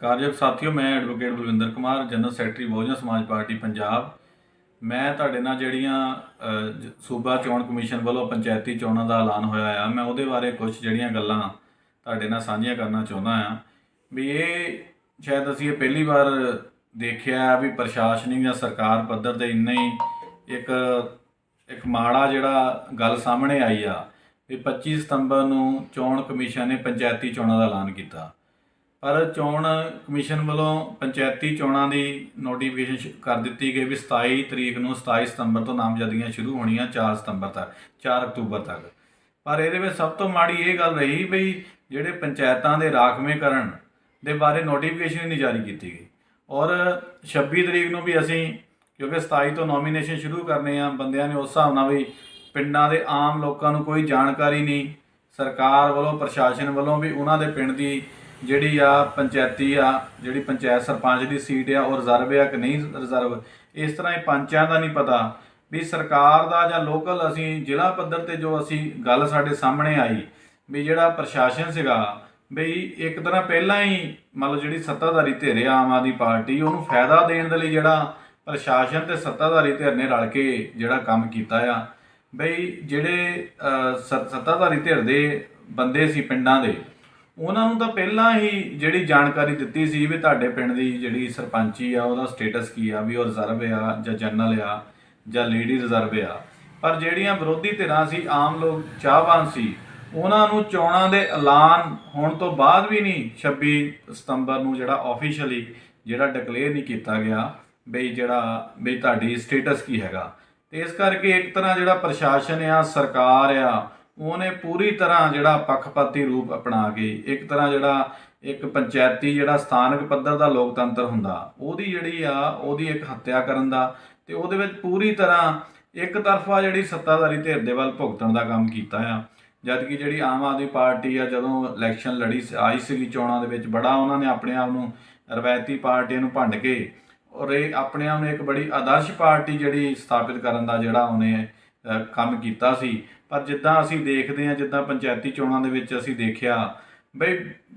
ਕਾਰਜਕ ਸਾਥੀਓ, ਮੈਂ advocate Balwinder Kumar general secretary Bahujan Samaj party, Punjab. ਮੈਂ ਤੁਹਾਡੇ ਨਾਲ ਜਿਹੜੀਆਂ ਸੂਬਾ ਚੋਣ ਕਮਿਸ਼ਨ ਵੱਲੋਂ ਪੰਚਾਇਤੀ ਚੋਣਾਂ ਦਾ ਐਲਾਨ ਹੋਇਆ ਆ, ਮੈਂ ਉਹਦੇ ਬਾਰੇ ਕੁਝ ਜਿਹੜੀਆਂ ਗੱਲਾਂ ਤੁਹਾਡੇ ਨਾਲ ਸਾਂਝੀਆਂ ਕਰਨਾ ਚਾਹੁੰਦਾ ਆ। ਵੀ ਇਹ ਸ਼ਾਇਦ ਅਸੀਂ ਇਹ ਪਹਿਲੀ ਵਾਰ ਦੇਖਿਆ ਆ ਵੀ ਪ੍ਰਸ਼ਾਸਨਿਕ ਜਾਂ ਸਰਕਾਰ ਪੱਧਰ ਤੇ ਇੰਨਾ ਹੀ ਇੱਕ ਇੱਕ ਮਾੜਾ ਜਿਹੜਾ ਗੱਲ ਸਾਹਮਣੇ ਆਈ ਆ, ਵੀ 25 ਸਤੰਬਰ ਨੂੰ ਚੋਣ ਕਮਿਸ਼ਨ ਨੇ ਪੰਚਾਇਤੀ ਚੋਣਾਂ ਦਾ ਐਲਾਨ ਕੀਤਾ। ਪਰ ਚੋਣ ਕਮਿਸ਼ਨ ਵੱਲੋਂ ਪੰਚਾਇਤੀ ਚੋਣਾਂ ਦੀ ਨੋਟੀਫਿਕੇਸ਼ਨ ਕਰ ਦਿੱਤੀ ਗਈ ਵੀ 27 ਤਰੀਕ ਨੂੰ 27 ਸਤੰਬਰ ਤੋਂ ਨਾਮਜ਼ਦਗੀਆਂ ਸ਼ੁਰੂ ਹੋਣੀਆਂ 4 ਸਤੰਬਰ ਤੱਕ 4 ਅਕਤੂਬਰ ਤੱਕ। ਪਰ ਇਹਦੇ ਵਿੱਚ ਸਭ ਤੋਂ ਮਾੜੀ ਇਹ ਗੱਲ ਰਹੀ ਵੀ ਜਿਹੜੇ ਪੰਚਾਇਤਾਂ ਦੇ ਰਾਖਵੇਂਕਰਨ ਦੇ ਬਾਰੇ ਨੋਟੀਫਿਕੇਸ਼ਨ ਹੀ ਨਹੀਂ ਜਾਰੀ ਕੀਤੀ ਗਈ। ਔਰ 26 ਤਰੀਕ ਨੂੰ ਵੀ ਅਸੀਂ, ਕਿਉਂਕਿ 27 ਤੋਂ ਨੋਮੀਨੇਸ਼ਨ ਸ਼ੁਰੂ ਕਰਨੇ ਆ, ਬੰਦਿਆਂ ਨੇ ਉਸ ਹਿਸਾਬ ਨਾਲ ਵੀ ਪਿੰਡਾਂ ਦੇ ਆਮ ਲੋਕਾਂ ਨੂੰ ਕੋਈ ਜਾਣਕਾਰੀ ਨਹੀਂ, ਸਰਕਾਰ ਵੱਲੋਂ, ਪ੍ਰਸ਼ਾਸਨ ਵੱਲੋਂ ਵੀ ਉਹਨਾਂ ਦੇ ਪਿੰਡ ਦੀ ਜਿਹੜੀ ਆ ਪੰਚਾਇਤੀ ਆ, ਜਿਹੜੀ ਪੰਚਾਇਤ ਸਰਪੰਚ ਦੀ ਸੀਟ ਆ, ਉਹ ਰਿਜ਼ਰਵ ਆ ਕਿ ਨਹੀਂ ਰਿਜ਼ਰਵ ਇਸ ਤਰ੍ਹਾਂ ਹੀ ਪੰਚਾਂ ਦਾ ਨਹੀਂ ਪਤਾ ਵੀ ਸਰਕਾਰ ਦਾ ਜਾਂ ਲੋਕਲ ਅਸੀਂ ਜ਼ਿਲ੍ਹਾ ਪੱਧਰ ਤੇ ਜੋ ਅਸੀਂ ਗੱਲ ਸਾਡੇ ਸਾਹਮਣੇ ਆਈ ਵੀ ਜਿਹੜਾ ਪ੍ਰਸ਼ਾਸਨ ਸੀਗਾ ਬਈ ਇੱਕ ਤਰ੍ਹਾਂ ਪਹਿਲਾਂ ਹੀ ਮਤਲਬ ਜਿਹੜੀ ਸੱਤਾਧਾਰੀ ਧਿਰ ਆ, ਆਮ ਆਦਮੀ ਪਾਰਟੀ, ਉਹਨੂੰ ਫਾਇਦਾ ਦੇਣ ਦੇ ਲਈ ਜਿਹੜਾ ਪ੍ਰਸ਼ਾਸਨ ਤੇ ਸੱਤਾਧਾਰੀ ਧਿਰ ਨੇ ਰਲ ਕੇ ਜਿਹੜਾ ਕੰਮ ਕੀਤਾ ਆ। ਬਈ ਜਿਹੜੇ ਸ- ਸੱਤਾਧਾਰੀ ਧਿਰ ਦੇ ਬੰਦੇ ਸੀ ਪਿੰਡਾਂ ਦੇ ਉਹਨਾਂ ਨੂੰ ਤਾਂ ਪਹਿਲਾਂ ਹੀ ਜਿਹੜੀ ਜਾਣਕਾਰੀ ਦਿੱਤੀ ਸੀ ਵੀ ਤੁਹਾਡੇ ਪਿੰਡ ਦੀ ਜਿਹੜੀ ਸਰਪੰਚੀ ਆ, ਉਹਦਾ ਸਟੇਟਸ ਕੀ ਆ, ਵੀ ਉਹ ਰਿਜ਼ਰਵ ਆ ਜਾਂ ਜਨਰਲ ਆ ਜਾਂ ਲੇਡੀ ਰਿਜ਼ਰਵ ਆ। ਪਰ ਜਿਹੜੀਆਂ ਵਿਰੋਧੀ ਧਿਰਾਂ ਸੀ, ਆਮ ਲੋਕ ਚਾਹਵਾਨ ਸੀ, ਉਹਨਾਂ ਨੂੰ ਚੋਣਾਂ ਦੇ ਐਲਾਨ ਹੋਣ ਤੋਂ ਬਾਅਦ ਵੀ ਨਹੀਂ 26 ਸਤੰਬਰ ਨੂੰ ਜਿਹੜਾ ਆਫੀਸ਼ੀਅਲੀ ਜਿਹੜਾ ਡਿਕਲੇਅਰ ਨਹੀਂ ਕੀਤਾ ਗਿਆ ਬਈ ਜਿਹੜਾ ਬਈ ਤੁਹਾਡੀ ਸਟੇਟਸ ਕੀ ਹੈਗਾ। ਤੇ ਇਸ ਕਰਕੇ ਇੱਕ ਤਰ੍ਹਾਂ ਜਿਹੜਾ ਪ੍ਰਸ਼ਾਸਨ ਆ, ਸਰਕਾਰ ਆ ਉਹਨੇ ਪੂਰੀ ਤਰ੍ਹਾਂ ਜਿਹੜਾ ਪੱਖਪਾਤੀ ਰੂਪ ਅਪਣਾ ਕੇ, ਇੱਕ ਤਰ੍ਹਾਂ ਜਿਹੜਾ ਇੱਕ ਪੰਚਾਇਤੀ ਜਿਹੜਾ ਸਥਾਨਕ ਪੱਧਰ ਦਾ ਲੋਕਤੰਤਰ ਹੁੰਦਾ, ਉਹਦੀ ਜਿਹੜੀ ਆ, ਉਹਦੀ ਇੱਕ ਹੱਤਿਆ ਕਰਨ ਦਾ ਤੇ ਉਹਦੇ ਵਿੱਚ ਪੂਰੀ ਤਰ੍ਹਾਂ ਇੱਕ ਤਰਫਾ ਜਿਹੜੀ ਸੱਤਾਧਾਰੀ ਧਿਰ ਦੇ ਵੱਲ ਭੁਗਤਣ ਦਾ ਕੰਮ ਕੀਤਾ ਆ। ਜਦ ਕਿ ਜਿਹੜੀ ਆਮ ਆਦਮੀ ਪਾਰਟੀ ਆ, ਜਦੋਂ ਇਲੈਕਸ਼ਨ ਲੜੀ ਆਈ ਸੀਗੀ ਚੋਣਾਂ ਦੇ ਵਿੱਚ, ਬੜਾ ਉਹਨਾਂ ਨੇ ਆਪਣੇ ਆਪ ਨੂੰ ਰਵਾਇਤੀ ਪਾਰਟੀਆਂ ਨੂੰ ਭੰਡ ਕੇ ਔਰ ਇਹ ਆਪਣੇ ਆਪ ਨੂੰ ਇੱਕ ਬੜੀ ਆਦਰਸ਼ ਪਾਰਟੀ ਜਿਹੜੀ ਸਥਾਪਿਤ ਕਰਨ ਦਾ ਜਿਹੜਾ ਉਹਨੇ ਕੰਮ ਕੀਤਾ ਸੀ। ਪਰ ਜਿੱਦਾਂ ਅਸੀਂ ਦੇਖਦੇ ਹਾਂ, ਜਿੱਦਾਂ ਪੰਚਾਇਤੀ ਚੋਣਾਂ ਦੇ ਵਿੱਚ ਅਸੀਂ ਦੇਖਿਆ, ਬਈ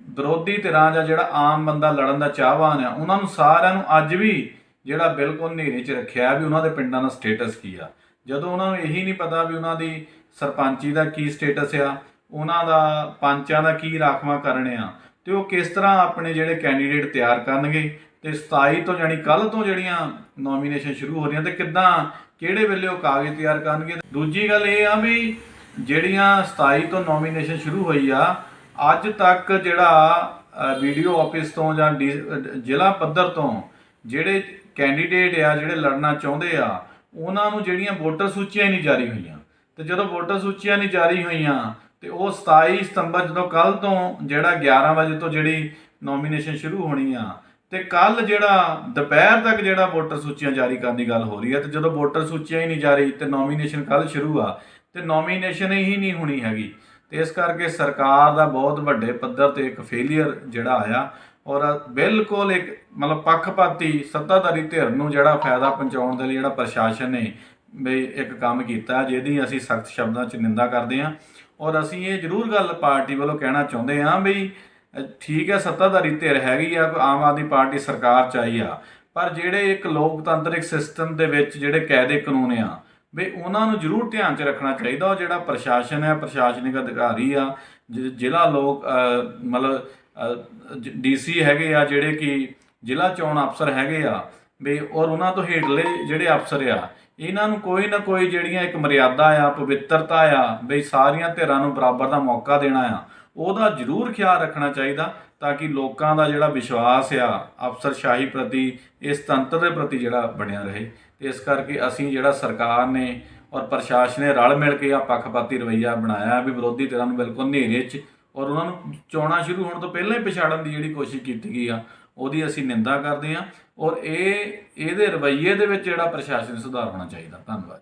ਵਿਰੋਧੀ ਧਿਰਾਂ ਜਾਂ ਜਿਹੜਾ ਆਮ ਬੰਦਾ ਲੜਨ ਦਾ ਚਾਹਵਾਨ ਆ, ਉਹਨਾਂ ਨੂੰ ਸਾਰਿਆਂ ਨੂੰ ਅੱਜ ਵੀ ਜਿਹੜਾ ਬਿਲਕੁਲ ਹਨੇਰੇ 'ਚ ਰੱਖਿਆ ਵੀ ਉਹਨਾਂ ਦੇ ਪਿੰਡਾਂ ਦਾ ਸਟੇਟਸ ਕੀ ਆ। ਜਦੋਂ ਉਹਨਾਂ ਨੂੰ ਇਹੀ ਨਹੀਂ ਪਤਾ ਵੀ ਉਹਨਾਂ ਦੀ ਸਰਪੰਚੀ ਦਾ ਕੀ ਸਟੇਟਸ ਆ, ਉਹਨਾਂ ਦਾ ਪੰਚਾਂ ਦਾ ਕੀ ਰਾਖਵਾਂ ਕਰਨੇ ਆ, ਤੇ ਉਹ ਕਿਸ ਤਰ੍ਹਾਂ ਆਪਣੇ ਜਿਹੜੇ ਕੈਂਡੀਡੇਟ ਤਿਆਰ ਕਰਨਗੇ, ਤੇ 27 ਤੋਂ ਜਾਨੀ ਕੱਲ ਤੋਂ ਜਿਹੜੀਆਂ ਨੋਮੀਨੇਸ਼ਨ ਸ਼ੁਰੂ ਹੋ ਰਹੀਆਂ, ਤੇ ਕਿੱਦਾਂ ਕਿਹੜੇ ਵੇਲੇ ਉਹ ਕਾਗਜ਼ ਤਿਆਰ ਕਰਨਗੇ? ਦੂਜੀ ਗੱਲ ਇਹ ਆ ਵੀ ਜਿਹੜੀਆਂ 27 ਤੋਂ ਨੋਮੀਨੇਸ਼ਨ ਸ਼ੁਰੂ ਹੋਈ ਆ, ਅੱਜ ਤੱਕ ਜਿਹੜਾ ਵੀਡੀਓ ਆਫਿਸ ਤੋਂ ਜਾਂ ਡੀ- ਜ਼ਿਲ੍ਹਾ ਪੱਧਰ ਤੋਂ ਜਿਹੜੇ ਕੈਂਡੀਡੇਟ ਆ, ਜਿਹੜੇ ਲੜਨਾ ਚਾਹੁੰਦੇ ਆ, ਉਹਨਾਂ ਨੂੰ ਜਿਹੜੀਆਂ ਵੋਟਰ ਸੂਚੀਆਂ ਹੀ ਨਹੀਂ ਜਾਰੀ ਹੋਈਆਂ। ਤੇ ਜਦੋਂ ਵੋਟਰ ਸੂਚੀਆਂ ਨਹੀਂ ਜਾਰੀ ਹੋਈਆਂ, ਤੇ ਉਹ 27 ਸਤੰਬਰ ਜਦੋਂ ਕੱਲ ਤੋਂ ਜਿਹੜਾ 11 ਵਜੇ ਤੋਂ ਜਿਹੜੀ ਨੋਮੀਨੇਸ਼ਨ ਸ਼ੁਰੂ ਹੋਣੀ ਆ ਤੇ ਕੱਲ ਜਿਹੜਾ ਦੁਪਹਿਰ ਤੱਕ ਜਿਹੜਾ ਵੋਟਰ ਸੂਚੀਆਂ ਜਾਰੀ ਕਰਨ ਦੀ ਗੱਲ ਹੋ ਰਹੀ ਹੈ ਤੇ ਜਦੋਂ ਵੋਟਰ ਸੂਚੀਆਂ ਹੀ ਨਹੀਂ ਜਾਰੀ ਤੇ ਨੋਮੀਨੇਸ਼ਨ ਕੱਲ ਸ਼ੁਰੂ ਆ, ਤੇ ਨੋਮੀਨੇਸ਼ਨ ਹੀ ਨਹੀਂ ਹੋਣੀ ਹੈਗੀ। ਤੇ ਇਸ ਕਰਕੇ ਸਰਕਾਰ ਦਾ ਬਹੁਤ ਵੱਡੇ ਪੱਧਰ ਤੇ ਇੱਕ ਫੇਲਿਅਰ ਜਿਹੜਾ ਆਇਆ ਔਰ ਬਿਲਕੁਲ ਇੱਕ ਮਤਲਬ ਪੱਖਪਾਤੀ, ਸੱਤਾਧਾਰੀ ਧਿਰ ਨੂੰ ਜਿਹੜਾ ਫਾਇਦਾ ਪਹੁੰਚਾਉਣ ਦੇ ਲਈ ਜਿਹੜਾ ਪ੍ਰਸ਼ਾਸਨ ਨੇ ਵੀ ਇੱਕ ਕੰਮ ਕੀਤਾ ਜਿਹਦੀ ਅਸੀਂ ਸਖਤ ਸ਼ਬਦਾਂ 'ਚ ਨਿੰਦਾ ਕਰਦੇ ਹਾਂ। ਔਰ ਅਸੀਂ ਇਹ ਜ਼ਰੂਰ ਗੱਲ ਪਾਰਟੀ ਵੱਲੋਂ ਕਹਿਣਾ ਚਾਹੁੰਦੇ ਹਾਂ ਵੀ ਠੀਕ ਹੈ ਸੱਤਾਧਾਰੀ ਧਿਰ ਹੈਗੀ ਆ ਆਮ ਆਦਮੀ ਪਾਰਟੀ ਸਰਕਾਰ ਚ ਆਈ ਆ। ਪਰ ਜਿਹੜੇ ਇੱਕ ਲੋਕਤੰਤਰਿਕ ਸਿਸਟਮ ਦੇ ਵਿੱਚ ਜਿਹੜੇ ਕਾਇਦੇ ਕਾਨੂੰਨ ਆ ਵੀ ਉਹਨਾਂ ਨੂੰ ਜ਼ਰੂਰ ਧਿਆਨ 'ਚ ਰੱਖਣਾ ਚਾਹੀਦਾ ਉਹ ਜਿਹੜਾ ਪ੍ਰਸ਼ਾਸਨ ਹੈ ਪ੍ਰਸ਼ਾਸਨਿਕ ਅਧਿਕਾਰੀ ਆ ਜ਼ਿਲ੍ਹਾ ਲੋਕ ਅ, ਮਤਲਬ ਡੀਸੀ ਹੈਗੇ ਆ ਜਿਹੜੇ ਕਿ ਜ਼ਿਲ੍ਹਾ ਚੋਣ ਅਫਸਰ ਹੈਗੇ ਆ ਵੀ ਔਰ ਉਹਨਾਂ ਤੋਂ ਹੇਠਲੇ ਜਿਹੜੇ ਅਫਸਰ ਆ ਇਹਨਾਂ ਨੂੰ ਕੋਈ ਨਾ ਕੋਈ ਜਿਹੜੀਆਂ ਇੱਕ ਮਰਿਆਦਾ ਆ ਪਵਿੱਤਰਤਾ ਆ ਵੀ ਸਾਰੀਆਂ ਧਿਰਾਂ ਨੂੰ ਬਰਾਬਰ ਦਾ ਮੌਕਾ ਦੇਣਾ ਆ। ਉਹਦਾ ਜ਼ਰੂਰ ਖਿਆਲ ਰੱਖਣਾ ਚਾਹੀਦਾ ਤਾਂ ਕਿ ਲੋਕਾਂ ਦਾ ਜਿਹੜਾ ਵਿਸ਼ਵਾਸ ਆ ਅਫਸਰਸ਼ਾਹੀ ਪ੍ਰਤੀ, ਇਸ ਤੰਤਰ ਦੇ ਪ੍ਰਤੀ ਜਿਹੜਾ ਬਣਿਆ ਰਹੇ। ਤੇ ਇਸ ਕਰਕੇ ਅਸੀਂ ਜਿਹੜਾ ਸਰਕਾਰ ਨੇ ਔਰ ਪ੍ਰਸ਼ਾਸਨ ਨੇ ਰਲ ਮਿਲ ਕੇ ਆ ਪੱਖਪਾਤੀ ਰਵੱਈਆ ਬਣਾਇਆ ਵੀ ਵਿਰੋਧੀ ਧਿਰਾਂ ਨੂੰ ਬਿਲਕੁਲ ਹਨੇਰੇ 'ਚ ਔਰ ਉਹਨਾਂ ਨੂੰ ਚੋਣਾਂ ਸ਼ੁਰੂ ਹੋਣ ਤੋਂ ਪਹਿਲਾਂ ਹੀ ਪਛਾੜਨ ਦੀ ਜਿਹੜੀ ਕੋਸ਼ਿਸ਼ ਕੀਤੀ ਗਈ ਆ, ਉਹਦੀ ਅਸੀਂ ਨਿੰਦਾ ਕਰਦੇ ਹਾਂ ਔਰ ਇਹ, ਇਹਦੇ ਰਵੱਈਏ ਦੇ ਵਿੱਚ ਜਿਹੜਾ ਪ੍ਰਸ਼ਾਸਨ ਸੁਧਾਰ ਹੋਣਾ ਚਾਹੀਦਾ। ਧੰਨਵਾਦ।